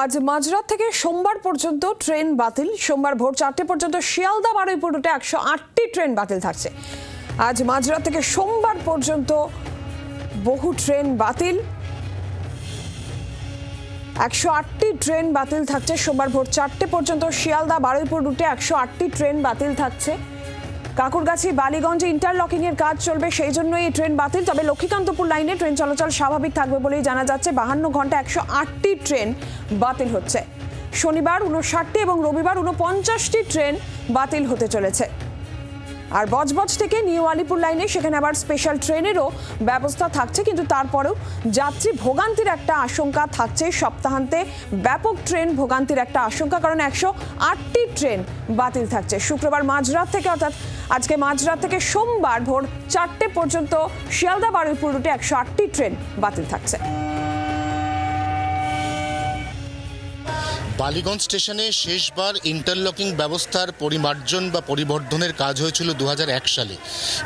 আজ মাঝরাত থেকে সোমবার পর্যন্ত ট্রেন বাতিল। সোমবার ভোর চারটে পর্যন্ত শিয়ালদা বারুইপুর রুটে একশো আটটি ট্রেন বাতিল থাকছে। আজ মাঝরাত থেকে সোমবার পর্যন্ত বহু ট্রেন বাতিল। একশো আটটি ট্রেন বাতিল থাকছে। সোমবার ভোর চারটে পর্যন্ত শিয়ালদা বারুইপুর রুটে একশো আটটি ট্রেন বাতিল থাকছে। কাকুরগাছি বালিগঞ্জে ইন্টারলকিং এর কাজ চলবে, সেই জন্য এই ট্রেন বাতিল। তবে লক্ষ্মীকান্তপুর লাইনে ট্রেন চলাচল স্বাভাবিক থাকবে বলেই জানা যাচ্ছে, বাহান্ন ঘণ্টা একশো আটটি ট্রেন বাতিল হচ্ছে। শনিবার উনষাটটি এবং রবিবার উনপঞ্চাশটি ট্রেন বাতিল হতে চলেছে। আর বজবজ থেকে নিউ আলিপুর লাইনে সেখানে আবার স্পেশাল ট্রেনেরও ব্যবস্থা থাকছে, কিন্তু তারপরেও যাত্রী ভোগান্তির একটা আশঙ্কা থাকছে সপ্তাহান্তে। ব্যাপক ট্রেন ভোগান্তির একটা আশঙ্কা, কারণ একশো আটটি ট্রেন বাতিল থাকছে। শুক্রবার মাঝরাত থেকে, অর্থাৎ আজকে মাঝরাত থেকে সোমবার ভোর চারটে পর্যন্ত শিয়ালদা বারুইপুর রুটে একশো আটটি ট্রেন বাতিল থাকছে। বালিগঞ্জ স্টেশনে শেষবার ইন্টারলকিং ব্যবস্থার পরিমার্জন বা পরিবর্ধনের কাজ হয়েছিল দু হাজার এক সালে।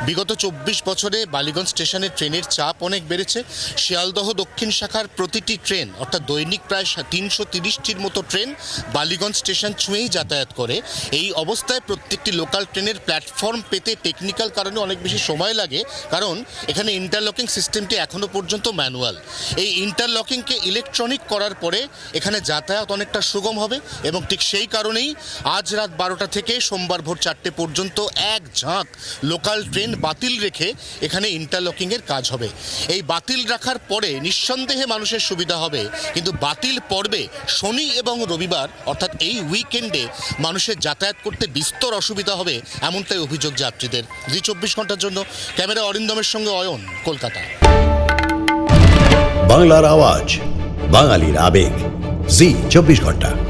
বিগত চব্বিশ বছরে বালিগঞ্জ স্টেশনে ট্রেনের চাপ অনেক বেড়েছে। শিয়ালদহ দক্ষিণ শাখার প্রতিটি ট্রেন, অর্থাৎ দৈনিক প্রায় তিনশো তিরিশটির মতো ট্রেন বালিগঞ্জ স্টেশন ছুঁয়েই যাতায়াত করে। এই অবস্থায় প্রত্যেকটি লোকাল ট্রেনের প্ল্যাটফর্ম পেতে টেকনিক্যাল কারণে অনেক বেশি সময় লাগে, কারণ এখানে ইন্টারলকিং সিস্টেমটি এখনও পর্যন্ত ম্যানুয়াল। এই ইন্টারলকিংকে ইলেকট্রনিক করার পরে এখানে যাতায়াত অনেকটা সুগম হবে এবং ঠিক সেই কারণেই আজ রাত বারোটা থেকে সোমবার ভোর চারটে পর্যন্ত এক ঝাঁক লোকাল ট্রেন বাতিল রেখে এখানে ইন্টারলকিংয়ের কাজ হবে। এই বাতিল রাখার পরে নিঃসন্দেহে মানুষের সুবিধা হবে। কিন্তু বাতিল পর্বে শনি এবং রবিবার, অর্থাৎ এই উইকেন্ডে মানুষের যাতায়াত করতে বিস্তর অসুবিধা হবে এমনটাই অভিযোগ যাত্রীদের। জি, চব্বিশ ঘণ্টার জন্য। ক্যামেরা অরিন্দমের সঙ্গে অয়ন, কলকাতা। বাংলার আওয়াজ, বাঙালির আবেগ। জি চব্বিশ ঘণ্টা।